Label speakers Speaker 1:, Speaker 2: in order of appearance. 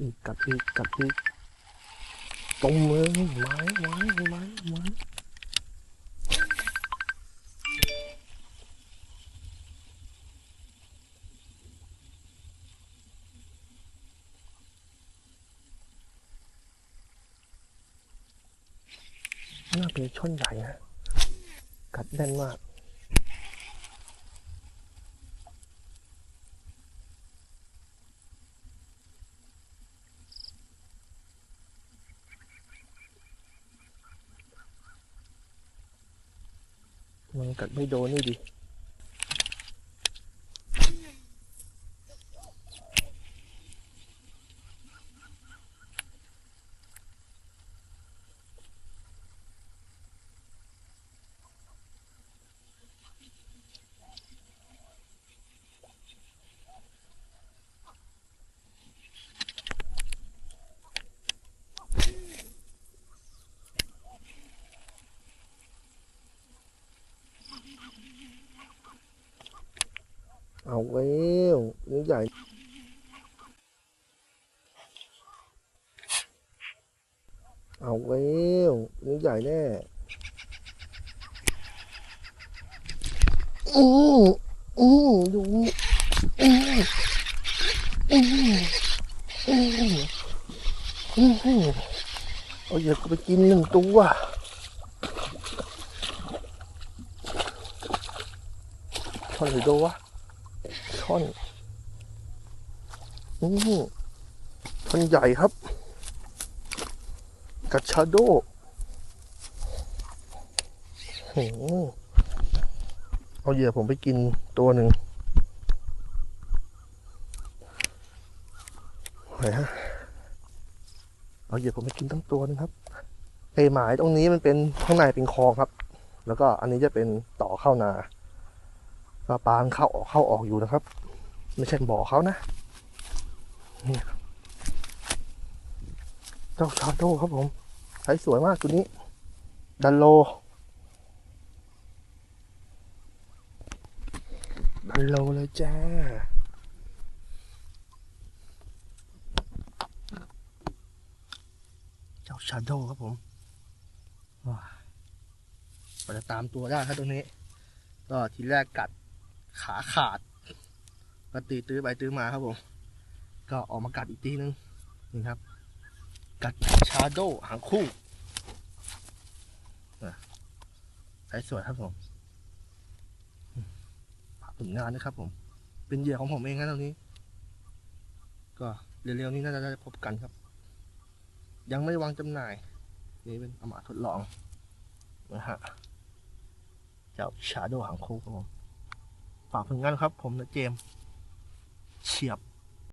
Speaker 1: อีกกัดอีกกัดอีกตรงมือไม้ไม้ไม้ไม้น่าเป็นช่อนใหญ่นะกัดแน่นมาก มันกัดไม่โดนนี่ดิ เอาแล้วนี่ใหญ่เอาแล้วนี่ใหญ่แน่อืออือดูอื ช่อนอืมช่อนใหญ่ครับ กัดชาโดโอ้โหเอาเหยื่อผมไปกินตัวหนึ่งไหนฮะเอาเหยื่อผมไปกินตั้งตัวนึงครับไอหมายตรงนี้มันเป็นข้างในเป็นคลองครับ แล้วก็อันนี้จะเป็นต่อเข้านา ก็ปลาเข้าออกเข้าออกอยู่นะครับ ไม่ใช่บ่อเขานะนี่เจ้าชาโดครับผมใช้สวยมากตัวนี้ ดันโล ดันโลเลยจ้าเจ้าชาโดครับผมว้าวกว่าจะตามตัวได้ครับตรงนี้ ก็ทีแรกกัด ขาขาด ก็ตีตื้อไปตื้อมาครับผม ก็ออกมากัดอีกทีนึงนี่ครับ กัดชาโดหางคู่ใช้สวยครับผมฝากผลงานนะครับผม เป็นเหยื่อของผมเองนะตรงนี้ ก็เร็วๆนี้น่าจะได้พบกันครับ ยังไม่วางจำหน่าย นี่เป็นอามาทดลองนะฮะเจ้าชาโดหางคู่ครับผม ฝากผลงานครับ ผมนะเจมเฉียบ